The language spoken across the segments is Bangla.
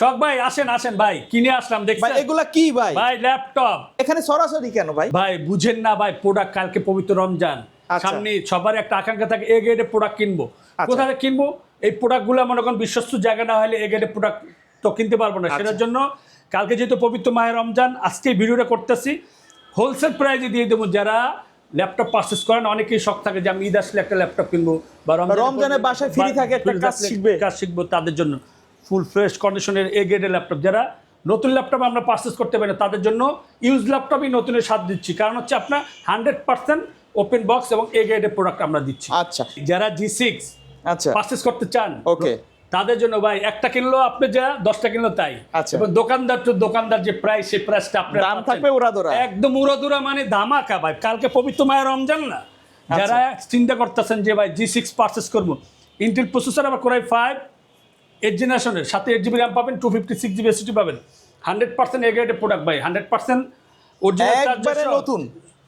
শখ ভাই আসেন আসেন ভাই কিনে আসলাম দেখছেন? এগুলা কি ভাই? ভাই ল্যাপটপ এখানে সরাসরি কেন ভাই? ভাই বুঝেন না ভাই প্রোডাক্ট কালকে পবিত্র রমজান। আচ্ছা। সামনে সবার একটা আকাঙ্ক্ষা থাকে এ গ্রেডের প্রোডাক্ট কিনবো। আচ্ছা। কোথায় কিনবো? এই প্রোডাক্টগুলো মনে করেন বিশ্বস্ত জায়গা না হলে এ গ্রেডের প্রোডাক্ট তো কিনতে পারব না। আচ্ছা। সেটার জন্য কালকে যেহেতু পবিত্র মায়ের রমজান আজকে ভিডিওটা করতেছি। হোলসেল প্রাইজে দিয়ে দেবো যারা ল্যাপটপ পারচেস করেন অনেকেই শখ থাকে যে আমি ঈদ আসলে একটা ল্যাপটপ কিনবো বা রমজানে রমজানে বাসায় বা- থাকে, একটা কাজ শিখবে। কাজ শিখব তাদের জন্য। ফুল ফ্রেশ কন্ডিশনের এ গ্রেডের ল্যাপটপ যারা নতুন ল্যাপটপ আমরা পারচেস করতে পারি না তাদের জন্য ইউজ ল্যাপটপই নতুনের স্বাদ দিচ্ছি। কারণ হচ্ছে আপনার হান্ড্রেড পার্সেন্ট ওপেন বক্স এবং এ গ্রেডের প্রোডাক্ট আমরা দিচ্ছি। আচ্ছা। যারা জি সিক্স আচ্ছা। পারচেস করতে চান ওকে তাদের জন্য ভাই একটা কিনলো আপনি যা দশটা কিনলো তাই। আচ্ছা। এবং দোকানদার তো দোকানদার যে প্রাইস সেই প্রাইসটা আপনার দাম থাকবে উড়াধুরা। একদম উড়াদুরা মানে ধামাকা ভাই। কালকে পবিত্র মায়ের রমজান না? আচ্ছা। যারা চিন্তা করতেছেন যে ভাই জি সিক্স পারচেস করব ইন্টেল প্রসেসর আবার কোরাই ফাইভ এইট জেনারেশনের সাথে এইট জিবি র্যাম পাবেন two fifty six GB SSD পাবেন। Hundred percent A graded product ভাই হান্ড্রেড পার্সেন্ট একবারে নতুন।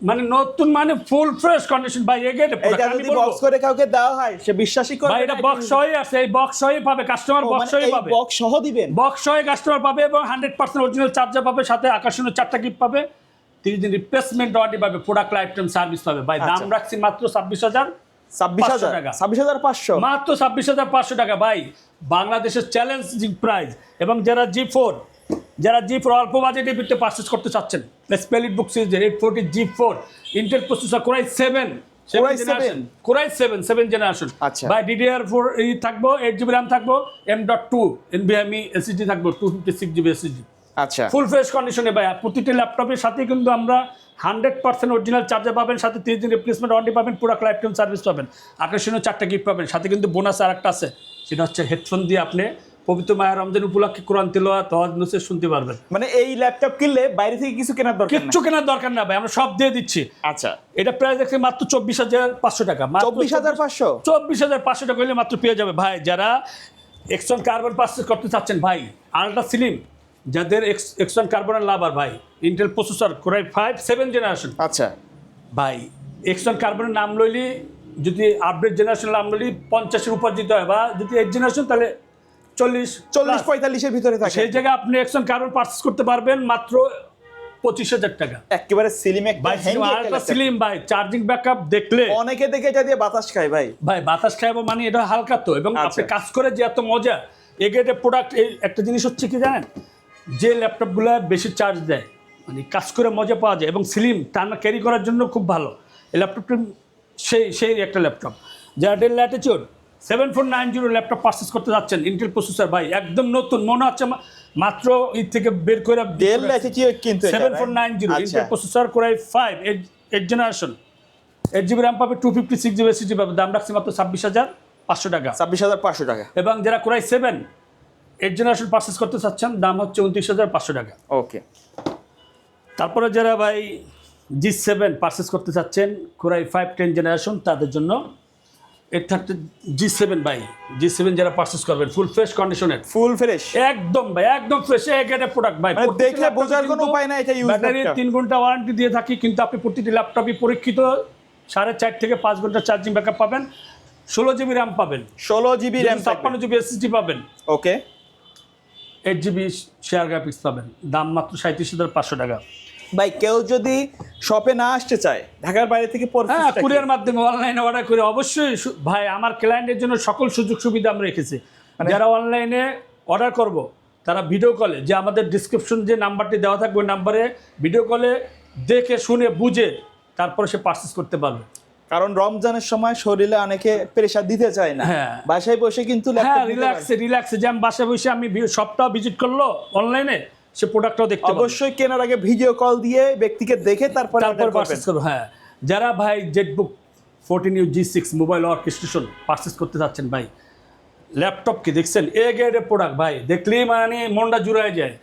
মানে নতুন মানে ফুল ফ্রেশ কন্ডিশন ভাই এটা প্রোডাক্ট যদি বক্স করে কাউকে দেওয়া হয় সে বিশ্বাসই করে ভাই এটা বক্স সহই আছে এই বক্স সহই পাবে কাস্টমার বক্স সহই পাবে। বক্স সহ দিবেন? বক্স সহই কাস্টমার পাবে এবং হান্ড্রেড পার্সেন্ট অরিজিনাল চার্জার পাবে সাথে আকর্ষণীয় চারটা গিফট পাবে। তিরিশ দিন রিপ্লেসমেন্ট ওয়ারেন্টি পাবে প্রোডাক্ট লাইফ টাইম সার্ভিস পাবে। ভাই দাম আচ্ছা। রাখছি মাত্র ছাব্বিশ হাজার। ছাব্বিশ হাজার। টাকা। ছাব্বিশ হাজার পাঁচশো। মাত্র ছাব্বিশ হাজার পাঁচশো টাকা। ভাই বাংলাদেশের চ্যালেঞ্জিং প্রাইস এবং যারা জি ফোর যারা জি ফোর অল্প বাজেটের ভিত্তিতে পারচেজ করতে চাচ্ছেন স্পেলিট বুক সিরিজের eight forty G four Intel processor core i seven core i seven seven generation আচ্ছা। ডিডিআর ফোর ই থাকব এইট জিবি র্যাম থাকব এম ডট টু এনবিএমই এসএসডি থাকব two fifty six GB SSD আচ্ছা। ফুল ফ্রেশ কন্ডিশনে ভাই প্রতিটি ল্যাপটপের সাথে কিন্তু আমরা হান্ড্রেড পার্সেন্ট অরিজিনাল চার্জার পাবেন সাথে তিরিশ দিন রিপ্লেসমেন্ট ওয়ারেন্টি পাবেন পুরো লাইফ টাইম সার্ভিস পাবেন। আকর্ষণীয় চারটা গিফট পাবেন সাথে কিন্তু বোনাস আর একটা আছে সেটা হচ্ছে হেডফোন দিয়ে আপনি পবিত্র মায়ের রমজান উপলক্ষে কোরআন তেলোয়া তহাজ নুসে শুনতে পারবেন। মানে এই ল্যাপটপ কিনলে বাইরে থেকে কিছু কেনার দরকার কিছু কেনার দরকার না ভাই আমরা সব দিয়ে দিচ্ছি। আচ্ছা। এটা প্রায় দেখছি মাত্র চব্বিশ হাজার পাঁচশো টাকা চব্বিশ হাজার পাঁচশো? চব্বিশ হাজার পাঁচশো টাকা হলে মাত্র পেয়ে যাবে। ভাই যারা এক্সন কার্বন পার্সেস করতে চাচ্ছেন ভাই আলট্রা সিলিম যাদের এক্সন কার্বনের লাভার ভাই Intel processor core i five seven generation আচ্ছা। ভাই এক্সন কার্বনের নাম লইলি যদি আপডেট জেনারেশন নাম লইলি পঞ্চাশের উপর দিতে হয় বা যদি এইট জেনারেশন তাহলে চল্লিশ চল্লিশ পঁয়তাল্লিশের ভিতরে থাকে। সেই জায়গায় আপনি এক্সন কার্বন পার্চেস করতে পারবেন মাত্র পঁচিশ হাজার টাকা। একেবারে সিলিম আলট্রা স্লিম ভাই চার্জিং ব্যাকআপ দেখলে। অনেকে দেখে এটা দিয়ে বাতাস খায় ভাই। ভাই বাতাস খাইবো মানে এটা হালকা তো। এবং আচ্ছা। আপনি কাজ করে যে এত মজা এগেটে প্রোডাক্ট এই একটা জিনিস হচ্ছে কি জানেন? যে ল্যাপটপগুলো বেশি চার্জ দেয় মানে কাজ করে মজা পাওয়া যায় এবং স্লিম টানা ক্যারি করার জন্য খুব ভালো। এই ল্যাপটপটা সেই সেই একটা ল্যাপটপ। যারা Dell Latitude seven four nine zero laptop purchase করতে যাচ্ছেন ইন্টেল প্রসেসর ভাই একদম নতুন মনে হচ্ছে মাত্র ঈদ থেকে বের করে ডেল ল্যাটিটিউড কিন্তু seven four nine zero Intel processor core i five eight generation eight GB RAM পাবে two fifty six GB SSD পাবে দাম রাখছি মাত্র ছাব্বিশ হাজার পাঁচশো টাকা। ছাব্বিশ হাজার পাঁচশো টাকা। এবং যারা core i seven eight generation purchase করতে চাচ্ছেন দাম হচ্ছে উনত্রিশ হাজার পাঁচশো টাকা। ওকে তারপরে যারা ভাই জি সেভেন পারচেস করতে চাচ্ছেন কোরাই ফাইভ টেন জেনারেশন তাদের জন্য এর থাকতে জি সেভেন ভাই জি সেভেন যারা পারচেস করবেন ফুল ফ্রেশ কন্ডিশনের ফুল ফ্রেশ একদম ভাই একদম ফ্রেশ এক একটা প্রোডাক্ট ভাই। মানে দেখলে বোঝার কোনো উপায় নাই এটা ব্যাটারির laptop। তিন ঘণ্টা ওয়ারেন্টি দিয়ে থাকি কিন্তু আপনি প্রতিটি ল্যাপটপই পরীক্ষিত সাড়ে চার থেকে পাঁচ ঘণ্টা চার্জিং ব্যাকআপ পাবেন ষোলো জিবি র্যাম পাবেন। ষোলো জিবি র্যাম ছাপ্পান্ন জিবি এসএসডি পাবেন। Okay eight GB share graphics পাবেন। দাম মাত্র সাঁত্রিশ হাজার পাঁচশো টাকা। ভাই কেউ যদি শপে না আসতে চায় ঢাকার বাইরে থেকে হ্যাঁ কুরিয়ার মাধ্যমে অনলাইনে অর্ডার করে অবশ্যই ভাই আমার ক্লায়েন্টের জন্য সকল সুযোগ সুবিধা আমরা রেখেছি। মানে- যারা অনলাইনে অর্ডার করব তারা ভিডিও কলে যে আমাদের ডিসক্রিপশন যে নাম্বারটি দেওয়া থাকবে ওই নাম্বারে ভিডিও কলে দেখে শুনে বুঝে তারপরে সে পারচেস করতে পারবে। কারণ রমজানের সময় শরীরে অনেকে প্রেশার দিতে চায় না। হ্যাঁ। বাসায় বসে কিন্তু হ্যাঁ রিল্যাক্সে রিল্যাক্সে যে আমি বাসায় বসে আমি সপ্তাহ ভিজিট করল অনলাইনে সে প্রোডাক্টটাও দেখতে অবশ্যই কেনার আগে ভিডিও কল দিয়ে ব্যক্তিকে দেখে তারপরে হ্যাঁ। যারা ভাই ZBook fourteen U G six mobile orchestration purchase করতে চাচ্ছেন ভাই ল্যাপটপ কি দেখছেন? এ গ্রেডের প্রোডাক্ট ভাই দেখলেই মানে মনটা জুড়ায় যায়।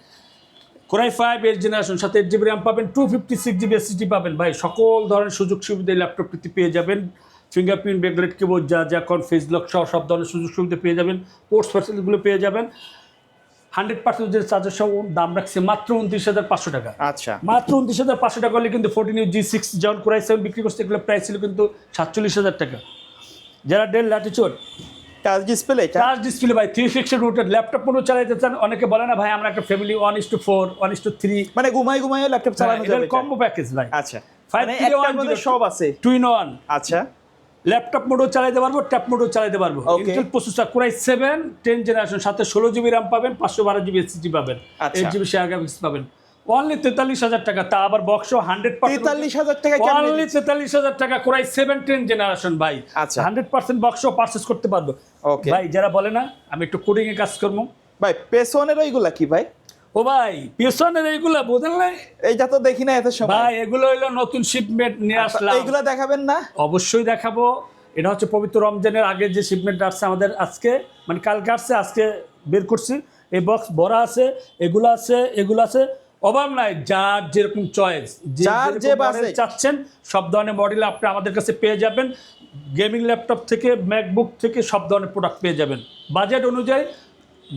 Core i five eight generation সাথে এইট জিবি র্যাম পাবেন two fifty six GB SSD পাবেন। ভাই সকল ধরনের সুযোগ সুবিধা এই ল্যাপটপটিতে পেয়ে যাবেন। ফিঙ্গারপ্রিন্ট ব্যাকলাইট কিবোর্ড যা যা কোন ফেস লক সহ সব ধরনের সুযোগ সুবিধা পেয়ে যাবেন। পোর্টস ফ্যাসিলিটিগুলো পেয়ে যাবেন। হান্ড্রেড পার্সেন্ট যে চার্জার সহ দাম রাখছে মাত্র উনত্রিশ হাজার পাঁচশো টাকা। আচ্ছা। মাত্র উনত্রিশ হাজার পাঁচশো টাকা হলে কিন্তু ফোর্টিন জি সিক্স যেমন কোরাই সেভেন বিক্রি করছে এগুলো প্রাইস ছিল কিন্তু সাতচল্লিশ হাজার টাকা। যারা Dell Latitude touch display touch display ভাই থ্রি সিক্সটি রুটেড ল্যাপটপ চালাতে চান অনেকে বলে না ভাই আমরা একটা family one is to four one is to three মানে ঘুমাই ঘুমাই ল্যাপটপ চালানো যাবে কম্বো প্যাকেজ ভাই। আচ্ছা। মানে সব আছে। টু ইন ওয়ান আচ্ছা ল্যাপটপ মোডও চালাতে পারব ট্যাব মোডও চালাতে পারব. Intel processor core i seven ten generation সাথে ষোলো জিবি র্যাম পাবেন পাঁচশো বারো জিবি এসএসডি পাবেন। এইট জিবি শেয়ার গ্রাফিক্স পাবেন। অনলি তেতাল্লিশ হাজার টাকা তা আবার বক্স হান্ড্রেড তেতাল্লিশ হাজার টাকা অনলি তেতাল্লিশ হাজার টাকা কোরাই সেভেন টেন জেনারেশন ভাই। আচ্ছা। হান্ড্রেড পার্সেন্ট বক্স পারচেস করতে পারব। Okay. ভাই যারা বলে না আমি একটু কোডিং এ কাজ করব। ভাই পেছনের ওইগুলা কি ভাই? ও ভাই পেছনের এইগুলা বোঝেন নাই? এইটা তো দেখি না এত সময়। ভাই এগুলো হইল নতুন শিপমেন্ট নিয়ে আসলাম। এইগুলা দেখাবেন না? অবশ্যই দেখাবো। এটা হচ্ছে পবিত্র রমজানের আগে যে শিপমেন্ট আসছে আমাদের আজকে মানে কালকে আসছে আজকে বের করছি। এই বক্স ভরা আছে এগুলো আছে এগুলো আছে। অভাব নাই যার যেরকম চয়েস যার যে budget। চাচ্ছেন সব ধরনের মডেল আপনি আমাদের কাছে পেয়ে যাবেন। গেমিং ল্যাপটপ থেকে ম্যাকবুক থেকে সব ধরনের প্রোডাক্ট পেয়ে যাবেন। বাজেট অনুযায়ী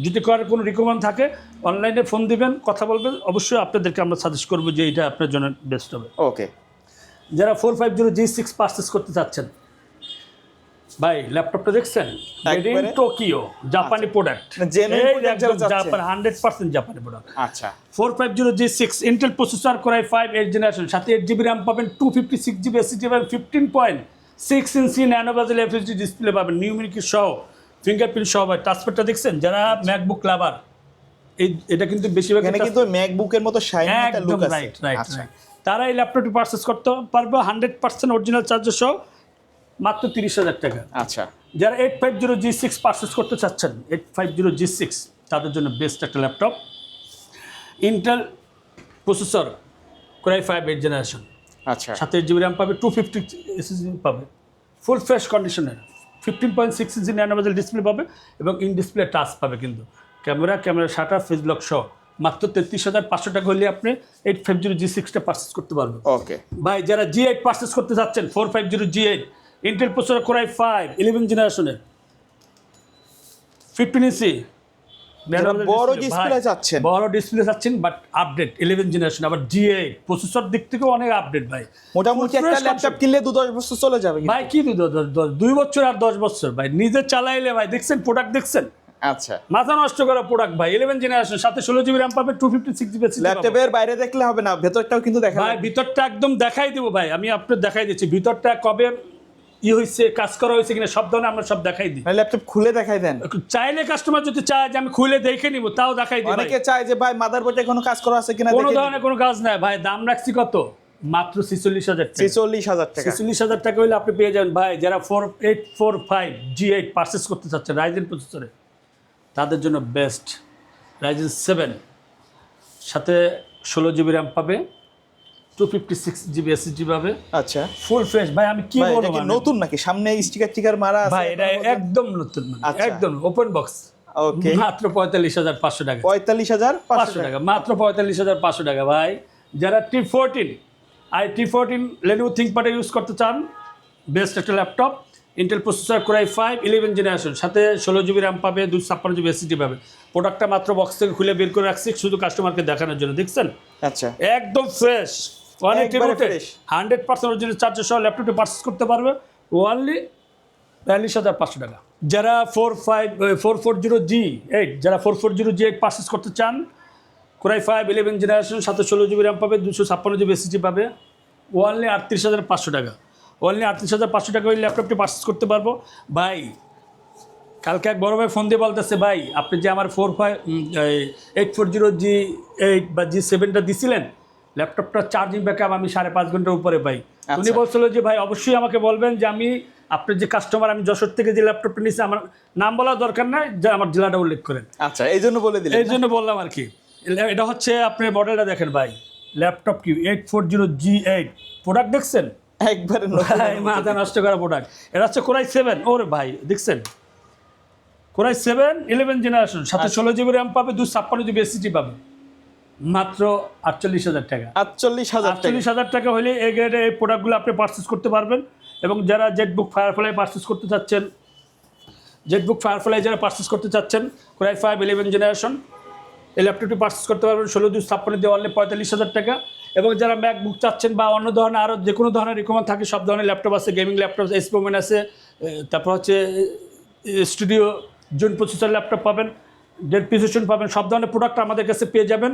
যদি করার কোনো রিকমেন্ড থাকে অনলাইনে ফোন দিবেন কথা বলবেন অবশ্যই আপনাদেরকে আমরা সাজেস্ট করব যে এটা আপনার জন্য বেস্ট হবে। ওকে যারা four five zero G six purchase করতে চাচ্ছেন ভাই ল্যাপটপটা দেখছেন? টোকিও জাপানি প্রোডাক্ট যারা চাচ্ছেন। জাপান হান্ড্রেড পার্সেন্ট জাপানি প্রোডাক্ট আচ্ছা। Four five zero G six Intel processor core i five eight generation সাথে এইট জিবি র্যাম পাবেন two fifty six GB SSD পাবেন fifteen point six inch nano bezel FHD display পাবেন নিউমিনিকি সহ ফিঙ্গারপ্রিন্ট সহ ভাই টাচপ্যাডটা দেখছেন? যারা ম্যাকবুক লাভার এই এটা কিন্তু বেশিরভাগ এখানে কিন্তু ম্যাকবুকের মতো শাইনি একটা লুক আছে। রাইট রাইট আচ্ছা। রাইট তারা এই ল্যাপটপটি পারচেস করতে পারবে হান্ড্রেড পার্সেন্ট অরিজিনাল চার্জার সহ মাত্র তিরিশ হাজার টাকা। আচ্ছা। যারা eight five zero G six purchase করতে চাচ্ছেন eight five zero G six তাদের জন্য বেস্ট একটা laptop Intel processor core i five eight generation আচ্ছা। সাথে জিবি র্যাম পাবে টু ফিফটি এসএসডি পাবে। ফুল ফ্রেশ কন্ডিশনের fifteen point six inch nano bezel display পাবে এবং ইন ডিসপ্লে টাচ পাবে কিন্তু। Camera camera shutter face block সহ। মাত্র তেত্রিশ হাজার পাঁচশো টাকা হলে আপনি এইট ফাইভ জিরো জি সিক্সটা পারচেস করতে পারবেন। ওকে ভাই যারা জি এইট পারচেস করতে যাচ্ছেন four five zero G eight Intel processor core i five eleven জেনারেশনের ফিফটিন ইঞ্চি যারা বড় display চাচ্ছেন। বড় ডিসপ্লে চাচ্ছেন বাট আপডেট ইলেভেন জেনারেশন আবার জি এইট প্রসেসর দিক থেকেও অনেক আপডেট ভাই। মোটামুটি একটা ল্যাপটপ কিনলে দু দশ বছর চলে যাবে ভাই কি দশ- দশ- দুই বছর আর দশ বছর ভাই। নিজে চালাইলে ভাই দেখছেন প্রোডাক্ট দেখছেন? আচ্ছা। মাথা নষ্ট করা প্রোডাক্ট ভাই। ইলেভেন জেনারেশন সাথে ষোলো জিবি র্যাম পাবে টু ফিফটি সিক্স জিবি ল্যাপটপের বাইরে দেখলে হবে না ভেতরটাও কিন্তু দেখা ভাই ভিতরটা একদম দেখাই দেবো ভাই। আমি আপনার দেখাই দিচ্ছি ভিতরটা কবে ই হয়েছে কাজ করা হয়েছে কিনা সব ধরনের আমরা সব দেখাই দিই। ল্যাপটপ খুলে দেখাই দেন। চাইলে কাস্টমার যদি চায় যে আমি খুলে দেখে নিব তাও দেখাই দিই। অনেকে চায় যে ভাই মাদার মাদারবোর্ডে কোনো কাজ করা আছে কিনা কোনো ধরনের কোনো কাজ নাই। ভাই দাম রাখছি কত? মাত্র ছিচল্লিশ হাজার ছেচল্লিশ হাজার টাকা। ছেচল্লিশ হাজার টাকা হলে আপনি পেয়ে যাবেন। ভাই যারা four eight four five G eight purchase করতে চাচ্ছেন রাইজেন প্রসেসরে তাদের জন্য বেস্ট রাইজেন সেভেন সাথে ষোলো জিবি র্যাম পাবে। Two fifty six GB SSD পাবে। আচ্ছা। ফুল ফ্রেশ ভাই আমি কি বলব নতুন নাকি? সামনে স্টিকার টিকার মারা আছে ভাই এটা একদম নতুন মানে, আচ্ছা। একদম ওপেন বক্স ওকে মাত্র পঁয়তাল্লিশ হাজার পাঁচশো টাকা। পঁয়তাল্লিশ হাজার পাঁচশো পাঁচশো টাকা। মাত্র পঁয়তাল্লিশ হাজার পাঁচশো টাকা। ভাই যারা T fourteen I T fourteen Lenovo থিঙ্কপ্যাডে use করতে চান বেস্ট একটা laptop Intel processor core i five eleven generation সাথে ষোলো জিবি র্যাম পাবে দুশো ছাপ্পান্ন জিবি এসিটি পাবে। প্রোডাক্টটা মাত্র বক্স থেকে খুলে বের করে রাখছি শুধু কাস্টমারকে দেখানোর জন্য দেখছেন? আচ্ছা। একদম ফ্রেশ রুটে fresh। Hundred percent original charger সহ ল্যাপটপটি পারচেস করতে পারবে। ওয়ানলি বিয়াল্লিশ হাজার পাঁচশো টাকা। যারা four five four four zero G eight যারা four four zero G eight purchase করতে চান কোরাই ফাইভ ইলেভেন জেনারেশন সাথে ষোলো জিবি র্যাম পাবে দুশো ছাপ্পান্ন জিবি এসএসডি পাবে। ওয়ানলি আটত্রিশ হাজার পাঁচশো টাকা। ওয়ানলি আটত্রিশ হাজার পাঁচশো টাকা ওই ল্যাপটপটি পারচেস করতে পারব। ভাই কালকে এক বড় ভাই ফোন দিয়ে বলতেছে ভাই আপনি যে আমার four five eight four zero G eight বা জি সেভেনটা দিছিলেন ল্যাপটপটা চার্জিং ব্যাকআপ আমি সাড়ে পাঁচ ঘণ্টার উপরে পাই। উনি আচ্ছা। বলছিল যে ভাই অবশ্যই আমাকে বলবেন যে আমি আপনার যে কাস্টমার আমি যশোর থেকে যে ল্যাপটপটা নিয়েছি আমার নাম বলার দরকার নাই যে আমার জেলাটা উল্লেখ করেন। আচ্ছা এই জন্য বলে দিলেন। এই জন্য বললাম আর কি। এটা হচ্ছে আপনি মডেলটা দেখেন ভাই। ল্যাপটপ কি? Eight four zero G eight product দেখছেন? একবারে। মাথা নষ্ট করা প্রোডাক্ট এটা হচ্ছে কোরাই সেভেন ওরে ভাই দেখছেন? কোরাই সেভেন ইলেভেন জেনারেশন সাথে ষোলো জিবি র্যাম পাবে দু ছাপ্পান্ন জিবি এসিটি পাবে। মাত্র আটচল্লিশ হাজার টাকা। আটচল্লিশ হাজার আটচল্লিশ হাজার টাকা হলে এই গ্রেডে এই প্রোডাক্টগুলো আপনি পারচেস করতে পারবেন এবং যারা জেটবুক ফায়ারফ্লাই পারচেস করতে চাচ্ছেন জেটবুক ফায়ারফ্লাই যারা পারচেস করতে চাচ্ছেন কোরাই ফাইভ ইলেভেন জেনারেশন এই ল্যাপটপটি পারচেস করতে পারবেন ষোলো দুই ছাপ্পান্ন দিয়ে অনলি পঁয়তাল্লিশ হাজার টাকা এবং যারা ম্যাকবুক চাচ্ছেন বা অন্য ধরনের আরও যে কোনো ধরনের রিকমেন্ড থাকে সব ধরনের ল্যাপটপ আছে গেমিং ল্যাপটপ এসপোমেন আছে তারপর হচ্ছে স্টুডিও জুন পঁচিশের ল্যাপটপ পাবেন ডেল প্রিসিশন পাবেন সব ধরনের প্রোডাক্ট আমাদের কাছে পেয়ে যাবেন।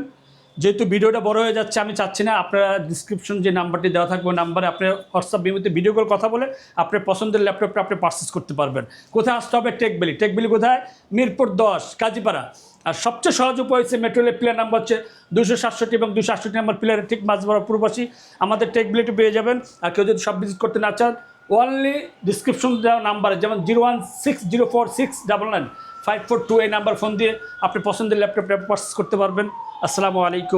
যেহেতু ভিডিওটা বড় হয়ে যাচ্ছে, আমি চাচ্ছি না আপনারা ডিসক্রিপশন যে নাম্বারটি দেওয়া থাকবে নাম্বারে আপনি হোয়াটসঅ্যাপ বিমুতে ভিডিও কল কথা বলে আপনার পছন্দের ল্যাপটপটা আপনি পারচেস করতে পারবেন। কোথায় আসতে হবে? টেকবেলি টেকবেলি কোথায়? মিরপুর দশ, কাজীপাড়া। আর সবচেয়ে সহজ উপায় হচ্ছে মেট্রোলের প্লেয়ার নাম্বার হচ্ছে দুশো সাতষট্টি এবং দুশো আটষট্টি নাম্বার প্লেয়ারের ঠিক মাঝ বড় পূর্বাসী আমাদের টেকবিলিটি পেয়ে যাবেন। আর কেউ যদি সব ভিজিট করতে না চান ওনলি ডিসক্রিপশন দেওয়া নাম্বারে যেমন zero one six zero four six double nine. Five four two এই নাম্বার ফোন দিয়ে আপনি পছন্দের ল্যাপটপটা পারচেস করতে পারবেন। আসসালামু আলাইকুম।